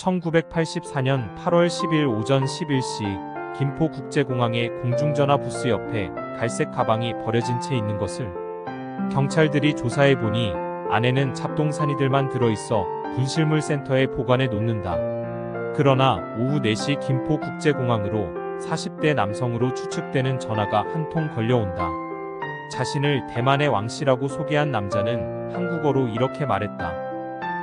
1984년 8월 10일 오전 11시 김포국제공항의 공중전화 부스 옆에 갈색 가방이 버려진 채 있는 것을 경찰들이 조사해 보니 안에는 잡동사니들만 들어있어 분실물 센터에 보관해 놓는다. 그러나 오후 4시 김포국제공항으로 40대 남성으로 추측되는 전화가 한 통 걸려온다. 자신을 대만의 왕씨라고 소개한 남자는 한국어로 이렇게 말했다.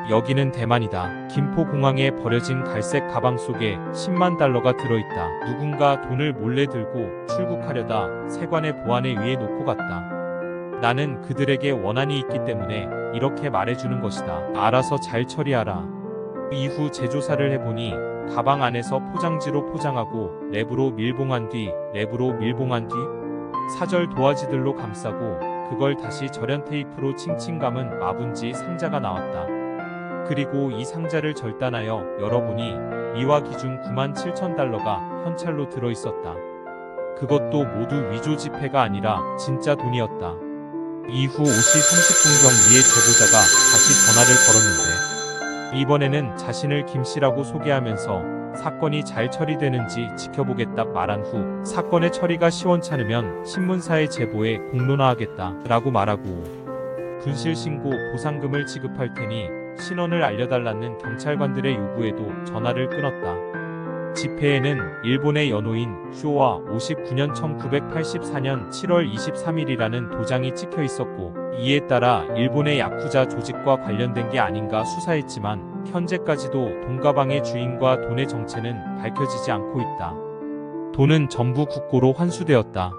여기는 대만이다. 김포공항에 버려진 갈색 가방 속에 10만 달러가 들어있다. 누군가 돈을 몰래 들고 출국하려다 세관의 보안에 의해 놓고 갔다. 나는 그들에게 원한이 있기 때문에 이렇게 말해주는 것이다. 알아서 잘 처리하라. 이후 재조사를 해보니 가방 안에서 포장지로 포장하고 랩으로 밀봉한 뒤 랩으로 밀봉한 뒤 사절 도화지들로 감싸고 그걸 다시 절연 테이프로 칭칭 감은 마분지 상자가 나왔다. 그리고 이 상자를 절단하여 열어보니 미화 기준 9만 7천 달러가 현찰로 들어 있었다. 그것도 모두 위조 지폐가 아니라 진짜 돈이었다. 이후 5시 30분경 위의 제보자가 다시 전화를 걸었는데 이번에는 자신을 김씨라고 소개하면서 사건이 잘 처리되는지 지켜보겠다 말한 후 사건의 처리가 시원찮으면 신문사에 제보해 공론화하겠다 라고 말하고 분실 신고 보상금을 지급할 테니 신원을 알려달라는 경찰관들의 요구에도 전화를 끊었다. 지폐에는 일본의 연호인 쇼와 59년 1984년 7월 23일이라는 도장이 찍혀 있었고 이에 따라 일본의 야쿠자 조직과 관련된 게 아닌가 수사했지만 현재까지도 돈가방의 주인과 돈의 정체는 밝혀지지 않고 있다. 돈은 전부 국고로 환수되었다.